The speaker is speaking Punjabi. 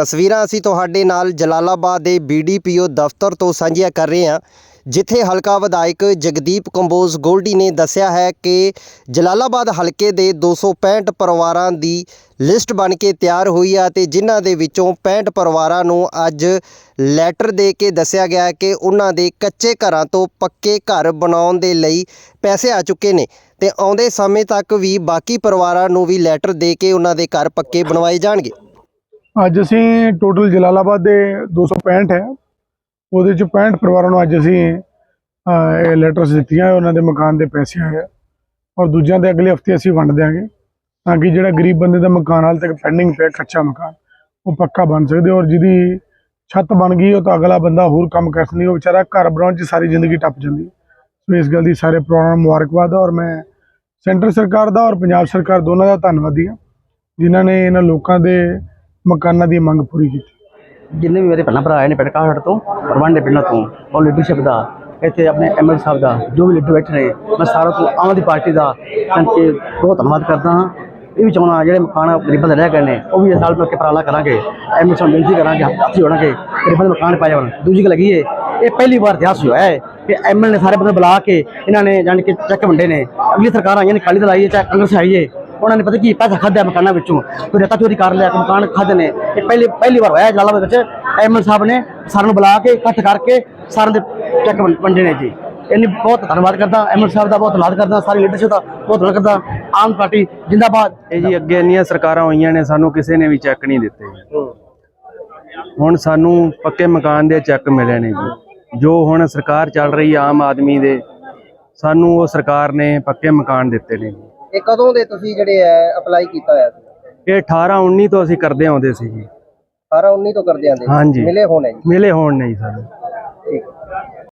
ਤਸਵੀਰਾਂ ਅਸੀਂ ਤੁਹਾਡੇ ਨਾਲ ਜਲਾਲਾਬਾਦ ਦੇ ਬੀਡੀਪੀਓ ਦਫ਼ਤਰ ਤੋਂ ਸਾਂਝੀਆਂ ਕਰ ਰਹੇ ਹਾਂ, ਜਿੱਥੇ ਹਲਕਾ ਵਿਧਾਇਕ ਜਗਦੀਪ ਕੰਬੋਜ ਗੋਲਡੀ ਨੇ ਦੱਸਿਆ ਹੈ ਕਿ ਜਲਾਲਾਬਾਦ ਹਲਕੇ ਦੇ 265 ਪਰਿਵਾਰਾਂ ਦੀ ਲਿਸਟ ਬਣ ਕੇ ਤਿਆਰ ਹੋਈ ਆ ਤੇ ਜਿਨ੍ਹਾਂ ਦੇ ਵਿੱਚੋਂ 65 ਪਰਿਵਾਰਾਂ ਨੂੰ ਅੱਜ ਲੈਟਰ ਦੇ ਕੇ ਦੱਸਿਆ ਗਿਆ ਕਿ ਉਹਨਾਂ ਦੇ ਕੱਚੇ ਘਰਾਂ ਤੋਂ ਪੱਕੇ ਘਰ ਬਣਾਉਣ ਦੇ ਲਈ ਪੈਸੇ ਆ ਚੁੱਕੇ ਨੇ ਤੇ ਆਉਂਦੇ ਸਮੇਂ ਤੱਕ ਵੀ ਬਾਕੀ ਪਰਿਵਾਰਾਂ ਨੂੰ ਵੀ ਲੈਟਰ ਦੇ ਕੇ ਉਹਨਾਂ ਦੇ ਘਰ ਪੱਕੇ ਬਣਵਾਏ ਜਾਣਗੇ। ਅੱਜ ਅਸੀਂ ਟੋਟਲ ਜਲਾਲਾਬਾਦ ਦੇ 265 ਹੈ। ਉਹਦੇ ਚ 65 ਪਰਿਵਾਰਾਂ ਨੂੰ ਅੱਜ ਅਸੀਂ ਇਹ ਲੈਟਰਸ ਦਿੱਤੀਆਂ ਉਹਨਾਂ ਦੇ ਮਕਾਨ ਦੇ ਪੈਸੇ ਆਏ ਆ ਔਰ ਦੂਜਿਆਂ ਦੇ ਅਗਲੇ ਹਫ਼ਤੇ ਅਸੀਂ ਵੰਡ ਦਿਆਂਗੇ। ਤਾਂ ਕਿ ਜਿਹੜਾ ਗਰੀਬ ਬੰਦੇ ਦਾ ਮਕਾਨ ਹਾਲ ਤੱਕ ਪੈਂਡਿੰਗ ਪਿਆ, ਕੱਚਾ ਮਕਾਨ, ਉਹ ਪੱਕਾ ਬਣ ਸਕਦੇ। ਔਰ ਜਿਹਦੀ ਛੱਤ ਬਣ ਗਈ, ਉਹ ਤਾਂ ਅਗਲਾ ਬੰਦਾ ਹੋਰ ਕੰਮ ਕਰ ਸਕਦੀ ਉਹ ਵਿਚਾਰਾ ਘਰ ਬਣਾਉਣ 'ਚ ਸਾਰੀ ਜ਼ਿੰਦਗੀ ਟੱਪ ਜਾਂਦੀ ਸੋ ਇਸ ਗੱਲ ਦੀ ਸਾਰੇ ਪਰਿਵਾਰਾਂ ਨੂੰ ਮੁਬਾਰਕਬਾਦ ਔਰ ਮੈਂ ਸੈਂਟਰ ਸਰਕਾਰ ਦਾ ਔਰ ਪੰਜਾਬ ਸਰਕਾਰ ਦੋਨਾਂ ਦਾ ਧੰਨਵਾਦੀ ਹਾਂ। ਜਿਨ੍ਹਾਂ ਨੇ ਇਹਨਾਂ ਲੋਕਾਂ ਦੇ ਮਕਾਨਾਂ ਦੀ ਮੰਗ ਪੂਰੀ ਕੀਤੀ। ਜਿੰਨੇ ਵੀ ਮੇਰੇ ਪਹਿਲਾਂ ਭਰਾ ਆਏ ਨੇ ਪਿੰਡ ਕਾਹੜ ਤੋਂ ਰਵਾਂਡੇ ਪਿੰਡਾਂ ਤੋਂ ਔਰ ਲੀਡਰਸ਼ਿਪ ਦਾ, ਇੱਥੇ ਆਪਣੇ ਐਮਐਲ ਸਾਹਿਬ ਦਾ, ਜੋ ਵੀ ਲੀਡਰ ਬੈਠੇ ਨੇ, ਮੈਂ ਸਾਰਿਆਂ ਤੋਂ ਆਮ ਆਦਮੀ ਪਾਰਟੀ ਦਾ ਕਿ ਬਹੁਤ ਧੰਨਵਾਦ ਕਰਦਾ ਹਾਂ। ਇਹ ਵੀ ਚਾਹੁੰਦਾ ਜਿਹੜੇ ਮਕਾਨ ਗਰੀਬਾਂ ਦੇ ਰਹਿ ਗਏ ਨੇ, ਉਹ ਵੀ ਇਸ ਸਾਲ ਮਿਲ ਕੇ ਉਪਰਾਲਾ ਕਰਾਂਗੇ ਐਮਐਲ ਸਾਹਿਬ ਨੂੰ ਬੇਨਤੀ ਕਰਾਂਗੇ, ਹੱਥੀ ਹੋਣਗੇ, ਗਰੀਬਾਂ ਦੇ ਮਕਾਨ ਪਾਏ ਹੋਣ ਦੂਜੀ ਗੱਲ ਲੱਗੀ ਹੈ ਇਹ ਪਹਿਲੀ ਵਾਰ ਇਤਿਹਾਸ ਹੋਇਆ ਹੈ ਕਿ ਐਮਐਲ ਨੇ ਸਾਰੇ ਬੰਦੇ ਬੁਲਾ ਕੇ ਇਹਨਾਂ ਨੇ ਜਾਣ ਕੇ ਚੈੱਕ ਵੰਡੇ ਨੇ। ਅਗਲੀ ਸਰਕਾਰ ਆਈਆਂ ਨੇ ਕਾਲੀ ਦਲ ਆਈਏ ਚਾਹੇ ਕਾਂਗਰਸ ਆਈਏ ਉਹਨਾਂ ਨੇ ਪਤਾ ਕੀ ਪੈਸਾ ਖਾਧਿਆ ਮਕਾਨਾਂ ਵਿੱਚੋਂ, ਕੋਈ ਰੇਤਾ ਚੋਰੀ ਕਰ ਲਿਆ ਮਕਾਨ ਖਾਧੇ ਨੇ। ਇਹ ਪਹਿਲੀ ਪਹਿਲੀ ਵਾਰ ਹੋਇਆ ਜਲਾਲਾਬਾਦ ਵਿੱਚ। ਐਮਐਲ ਸਾਹਿਬ ਨੇ ਸਾਰਿਆਂ ਨੂੰ ਬੁਲਾ ਕੇ ਇਕੱਠ ਕਰਕੇ ਸਾਰਿਆਂ ਦੇ ਚੈੱਕ ਵੰਡੇ ਨੇ ਜੀ। ਇਹਨੇ ਬਹੁਤ ਧੰਨਵਾਦ ਕਰਦਾ, ਐਮਐਲ ਸਾਹਿਬ ਦਾ ਬਹੁਤ ਧੰਨਵਾਦ ਕਰਦਾ, ਸਾਰੀ ਲੀਡਰਸ਼ਿਪ ਦਾ ਬਹੁਤ ਧੰਨਵਾਦ ਕਰਦਾ, ਆਮ ਪਾਰਟੀ ਜਿੰਦਾਬਾਦ। ਇਹ ਜੀ ਅੱਗੇ ਇੰਨੀਆਂ ਸਰਕਾਰਾਂ ਹੋਈਆਂ ਨੇ, ਸਾਨੂੰ ਕਿਸੇ ਨੇ ਵੀ ਚੈੱਕ ਨਹੀਂ ਦਿੱਤੇ। ਹੁਣ ਸਾਨੂੰ ਪੱਕੇ ਮਕਾਨ ਦੇ ਚੈੱਕ ਮਿਲੇ ਨੇ ਜੀ। ਜੋ ਹੁਣ ਸਰਕਾਰ ਚੱਲ ਰਹੀ ਆਮ ਆਦਮੀ ਦੇ, ਸਾਨੂੰ ਉਹ ਸਰਕਾਰ ਨੇ ਪੱਕੇ ਮਕਾਨ ਦਿੱਤੇ ਨੇ। ਇਹ ਕਦੋਂ ਦੇ ਤੁਸੀਂ ਜਿਹੜੇ ਐ ਅਪਲਾਈ ਕੀਤਾ ਹੋਇਆ ਸੀ? ਇਹ 18 19 ਤੋਂ ਅਸੀਂ ਕਰਦੇ ਆਉਂਦੇ ਸੀ ਜੀ। 18 19 ਤੋਂ ਕਰਦੇ ਆਂਦੇ ਹਾਂਜੀ। ਮਿਲੇ ਹੋਣੇ ਜੀ? ਮਿਲੇ ਹੋਣ ਨਹੀਂ ਸਾਨੂੰ ਠੀਕ।